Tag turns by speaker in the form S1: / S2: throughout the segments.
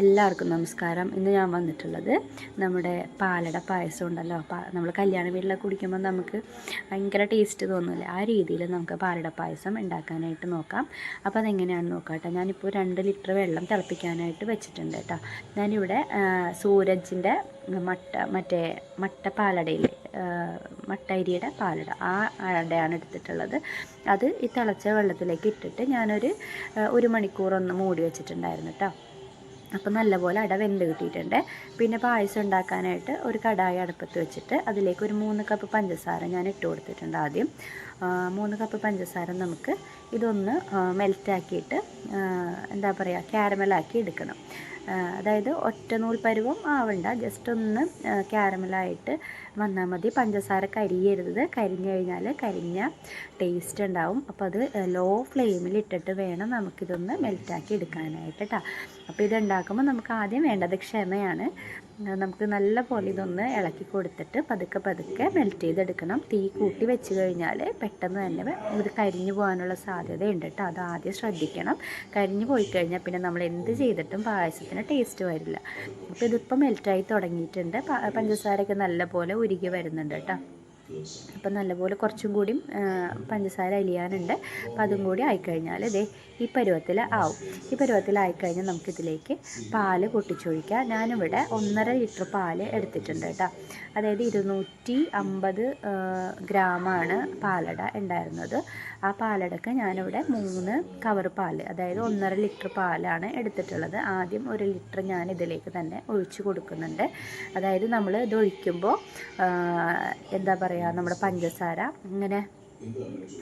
S1: എല്ലാവർക്കും നമസ്കാരം. ഇന്ന് ഞാൻ വന്നിട്ടുള്ളത് നമ്മുടെ പാലട പായസം ഉണ്ടല്ലോ. നമ്മൾ കല്യാണ വീട്ടിലൊക്കെ കുടിക്കുമ്പോൾ നമുക്ക് ഭയങ്കര ടേസ്റ്റ് തോന്നില്ലേ? ആ രീതിയിൽ നമുക്ക് പാലട പായസം ഉണ്ടാക്കാനായിട്ട് നോക്കാം. അപ്പോൾ അതെങ്ങനെയാണെന്ന് നോക്കാം കേട്ടോ ഞാനിപ്പോൾ രണ്ട് ലിറ്റർ വെള്ളം തിളപ്പിക്കാനായിട്ട് വെച്ചിട്ടുണ്ട് കേട്ടോ. ഞാനിവിടെ സൂരജിന്റെ മട്ട മറ്റേ മട്ട പാലടയില്ലേ? മട്ട അരിയുടെ പാലട ആ അടയാണ് എടുത്തിട്ടുള്ളത്. അത് ഈ തിളച്ച വെള്ളത്തിലേക്ക് ഇട്ടിട്ട് ഞാനൊരു ഒരു മണിക്കൂറൊന്ന് മൂടി വെച്ചിട്ടുണ്ടായിരുന്നു കേട്ടോ. അപ്പോൾ നല്ലപോലെ അട വെന്ത് കിട്ടിയിട്ടുണ്ട്. പിന്നെ പായസം ഉണ്ടാക്കാനായിട്ട് ഒരു കടായി അടുപ്പത്ത് വെച്ചിട്ട് അതിലേക്ക് ഒരു മൂന്ന് കപ്പ് പഞ്ചസാര ഞാൻ ഇട്ട് കൊടുത്തിട്ടുണ്ട് ആദ്യം. മൂന്ന് കപ്പ് പഞ്ചസാര നമുക്ക് ഇതൊന്ന് മെൽറ്റാക്കിയിട്ട് എന്താ പറയുക ക്യാരമലാക്കി എടുക്കണം. അതായത് ഒറ്റ നൂൽ പരുവം ആവണ്ട. ജസ്റ്റ് ഒന്ന് ക്യാരമലായിട്ട് വന്നാൽ മതി. പഞ്ചസാര കരിയരുത്. കരിഞ്ഞു കഴിഞ്ഞാൽ കരിഞ്ഞ ടേസ്റ്റ് ഉണ്ടാവും. അപ്പോൾ അത് ലോ ഫ്ലെയിമിൽ ഇട്ടിട്ട് വേണം നമുക്കിതൊന്ന് മെൽറ്റാക്കി എടുക്കാനായിട്ട് കേട്ടോ അപ്പോൾ ഇതുണ്ടാക്കുമ്പോൾ നമുക്ക് ആദ്യം വേണ്ടത് ക്ഷമയാണ്. നമുക്ക് നല്ല പോലെ ഇതൊന്ന് ഇളക്കി കൊടുത്തിട്ട് പതുക്കെ പതുക്കെ മെൽറ്റ് ചെയ്തെടുക്കണം. തീ കൂട്ടി വെച്ച് കഴിഞ്ഞാൽ പെട്ടെന്ന് തന്നെ ഇത് കരിഞ്ഞു പോകാനുള്ള സാധ്യതയുണ്ട് കേട്ടോ അത് ആദ്യം ശ്രദ്ധിക്കണം. കരിഞ്ഞു പോയി കഴിഞ്ഞാൽ പിന്നെ നമ്മൾ എന്ത് ചെയ്തിട്ടും പായസത്തിന് ടേസ്റ്റ് വരില്ല. അപ്പോൾ ഇതിപ്പോൾ മെൽറ്റായി തുടങ്ങിയിട്ടുണ്ട്. പഞ്ചസാരയൊക്കെ നല്ലപോലെ ഉരുകി വരുന്നുണ്ട് കേട്ടോ. അപ്പം നല്ലപോലെ കുറച്ചും കൂടി പഞ്ചസാര അലിയാനുണ്ട്. അപ്പം അതും കൂടി ആയിക്കഴിഞ്ഞാൽ ഇതേ ഈ പരുവത്തിൽ ആവും. ഈ പരുവത്തിൽ ആയിക്കഴിഞ്ഞാൽ നമുക്കിതിലേക്ക് പാൽ പൊട്ടിച്ചൊഴിക്കാം ഞാനിവിടെ ഒന്നര ലിറ്റർ പാൽ എടുത്തിട്ടുണ്ട് കേട്ടോ. അതായത് ഇരുന്നൂറ്റി അമ്പത് ഗ്രാമാണ് പാലട ഉണ്ടായിരുന്നത്. ആ പാലടക്ക് ഞാനിവിടെ മൂന്ന് കവർ പാൽ അതായത് ഒന്നര ലിറ്റർ പാലാണ് എടുത്തിട്ടുള്ളത്. ആദ്യം ഒരു ലിറ്റർ ഞാൻ ഇതിലേക്ക് തന്നെ ഒഴിച്ചു കൊടുക്കുന്നുണ്ട്. അതായത് നമ്മൾ ഇത് ഒഴിക്കുമ്പോൾ എന്താ പറയുക നമ്മുടെ പഞ്ചസാര ഇങ്ങനെ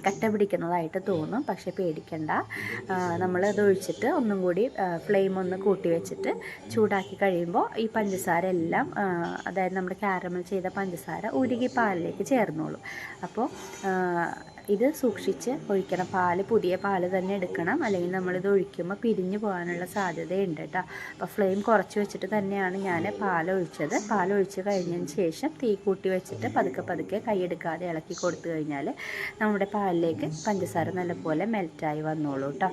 S1: കട്ട പിടിക്കുന്നതായിട്ട് തോന്നും പക്ഷെ പേടിക്കണ്ട. നമ്മൾ അത് ഒഴിച്ചിട്ട് ഒന്നും കൂടി ഫ്ലെയിം ഒന്ന് കൂട്ടി വെച്ചിട്ട് ചൂടാക്കി കഴിയുമ്പോൾ ഈ പഞ്ചസാര എല്ലാം അതായത് നമ്മുടെ കാരമൽ ചെയ്ത പഞ്ചസാര ഉരുകി പാലിലേക്ക് ചേർന്നോളും. അപ്പോൾ ഇത് സൂക്ഷിച്ച് ഒഴിക്കണം. പാൽ പുതിയ പാൽ തന്നെ എടുക്കണം. അല്ലെങ്കിൽ നമ്മളിത് ഒഴിക്കുമ്പോൾ പിരിഞ്ഞു പോകാനുള്ള സാധ്യതയുണ്ട് കേട്ടോ. അപ്പോൾ ഫ്ലെയിം കുറച്ച് വെച്ചിട്ട് തന്നെയാണ് ഞാൻ പാൽ ഒഴിച്ച് കഴിഞ്ഞതിന് ശേഷം തീ കൂട്ടി വെച്ചിട്ട് പതുക്കെ പതുക്കെ കൈയെടുക്കാതെ ഇളക്കി കൊടുത്തു കഴിഞ്ഞാൽ നമ്മുടെ പാലിലേക്ക് പഞ്ചസാര നല്ലപോലെ മെൽറ്റായി വന്നോളൂ കേട്ടോ.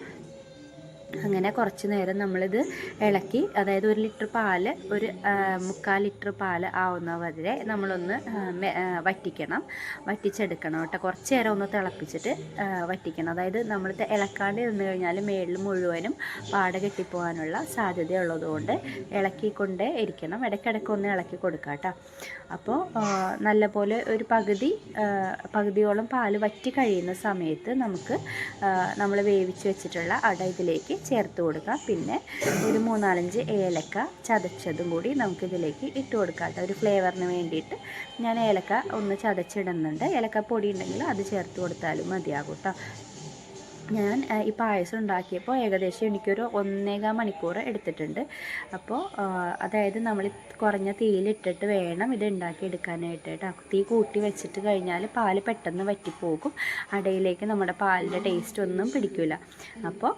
S1: അങ്ങനെ കുറച്ച് നേരം നമ്മളിത് ഇളക്കി അതായത് ഒരു ലിറ്റർ പാൽ ഒരു മുക്കാൽ ലിറ്റർ പാൽ ആവുന്ന വരെ നമ്മളൊന്ന് വറ്റിക്കണം. വറ്റിച്ചെടുക്കണം കേട്ടോ. കുറച്ച് നേരം ഒന്ന് തിളപ്പിച്ചിട്ട് വറ്റിക്കണം. അതായത് നമ്മൾ ഇളക്കാണ്ട് ഇരുന്ന് കഴിഞ്ഞാൽ മേളിൽ മുഴുവനും പാട കെട്ടിപ്പോകാനുള്ള സാധ്യതയുള്ളതുകൊണ്ട് ഇളക്കിക്കൊണ്ടേ ഇരിക്കണം. ഇടയ്ക്കിടയ്ക്ക് ഒന്ന് ഇളക്കി കൊടുക്കാം കേട്ടോ. അപ്പോൾ നല്ലപോലെ ഒരു പകുതി പകുതിയോളം പാൽ വറ്റി കഴിയുന്ന സമയത്ത് നമുക്ക് നമ്മൾ വേവിച്ച് വെച്ചിട്ടുള്ള അട ഇതിലേക്ക് ചേർത്ത് കൊടുക്കുക പിന്നെ ഒരു മൂന്നാലഞ്ച് ഏലക്ക ചതച്ചതും കൂടി നമുക്കിതിലേക്ക് ഇട്ട് കൊടുക്കാം കേട്ടോ. ഒരു ഫ്ലേവറിന് വേണ്ടിയിട്ട് ഞാൻ ഏലക്ക ഒന്ന് ചതച്ചിടുന്നുണ്ട്. ഏലക്ക പൊടി ഉണ്ടെങ്കിൽ അത് ചേർത്ത് കൊടുത്താലും മതിയാകും കേട്ടോ. ഞാൻ ഈ പായസം ഉണ്ടാക്കിയപ്പോൾ ഏകദേശം എനിക്കൊരു ഒന്നേകാൽ മണിക്കൂർ എടുത്തിട്ടുണ്ട്. അപ്പോൾ അതായത് നമ്മൾ കുറഞ്ഞ തീയിലിട്ടിട്ട് വേണം ഇത് ഉണ്ടാക്കി എടുക്കാനായിട്ട് കേട്ടോ. തീ കൂട്ടി വെച്ചിട്ട് കഴിഞ്ഞാൽ പാൽ പെട്ടെന്ന് വറ്റിപ്പോകും. അടയിലേക്ക് നമ്മുടെ പാലിന്റെ ടേസ്റ്റ് ഒന്നും പിടിക്കില്ല. അപ്പോൾ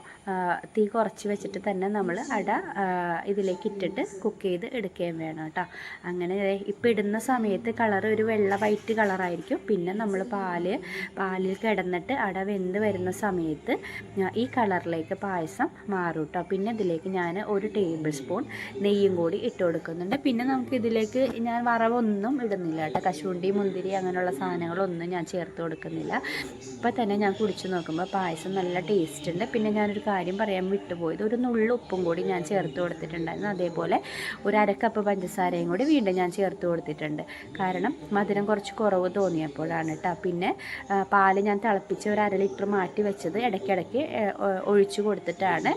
S1: തീ കുറച്ച് വെച്ചിട്ട് തന്നെ നമ്മൾ അട ഇതിലേക്ക് ഇട്ടിട്ട് കുക്ക് ചെയ്ത് എടുക്കുകയും വേണം കേട്ടോ. അങ്ങനെ ഇപ്പം ഇടുന്ന സമയത്ത് കളർ ഒരു വെള്ള വൈറ്റ് കളറായിരിക്കും പിന്നെ നമ്മൾ പാൽ പാലിൽ കിടന്നിട്ട് അട വെന്ത് വരുന്ന സമയത്ത് ഈ കളറിലേക്ക് പായസം മാറും കേട്ടോ. പിന്നെ ഇതിലേക്ക് ഞാൻ ഒരു ടേബിൾ സ്പൂൺ നെയ്യും കൂടി ഇട്ട് കൊടുക്കുന്നുണ്ട്. പിന്നെ നമുക്ക് ഇതിലേക്ക് ഞാൻ വറവൊന്നും ഇടുന്നില്ല കേട്ടോ. കശുവണ്ടി മുന്തിരി അങ്ങനെയുള്ള സാധനങ്ങളൊന്നും ഞാൻ ചേർത്ത് കൊടുക്കുന്നില്ല. ഇപ്പം തന്നെ ഞാൻ കുടിച്ച് നോക്കുമ്പോൾ പായസം നല്ല ടേസ്റ്റ് ഉണ്ട്. പിന്നെ ഞാനൊരു കാര്യം പറയാൻ വിട്ടുപോയത്. ഒരു നുള്ളു ഉപ്പും കൂടി ഞാൻ ചേർത്ത് കൊടുത്തിട്ടുണ്ടായിരുന്നു. അതേപോലെ ഒരു അരക്കപ്പ് പഞ്ചസാരയും കൂടി വീണ്ടും ഞാൻ ചേർത്ത് കൊടുത്തിട്ടുണ്ട്. കാരണം മധുരം കുറച്ച് കുറവ് തോന്നിയപ്പോഴാണ് കേട്ടോ പിന്നെ പാൽ ഞാൻ തിളപ്പിച്ച് ഒരു അര ലിറ്റർ മാറ്റി വെച്ചത് ഇടയ്ക്കിടയ്ക്ക് ഒഴിച്ചു കൊടുത്തിട്ടാണ്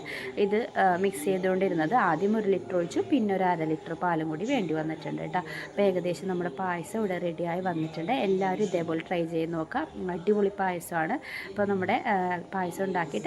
S1: ഇത് മിക്സ് ചെയ്തുകൊണ്ടിരുന്നത്. ആദ്യം ഒരു ലിറ്റർ ഒഴിച്ചു പിന്നെ ഒരു അര ലിറ്റർ പാലും കൂടി വേണ്ടി വന്നിട്ടുണ്ട് കേട്ടോ അപ്പോൾ ഏകദേശം നമ്മുടെ പായസം ഇവിടെ റെഡിയായി വന്നിട്ടുണ്ട്. എല്ലാവരും ഇതേപോലെ ട്രൈ ചെയ്ത് നോക്കാം. അടിപൊളി പായസമാണ്. അപ്പോൾ നമ്മുടെ പായസം ഉണ്ടാക്കിയിട്ട്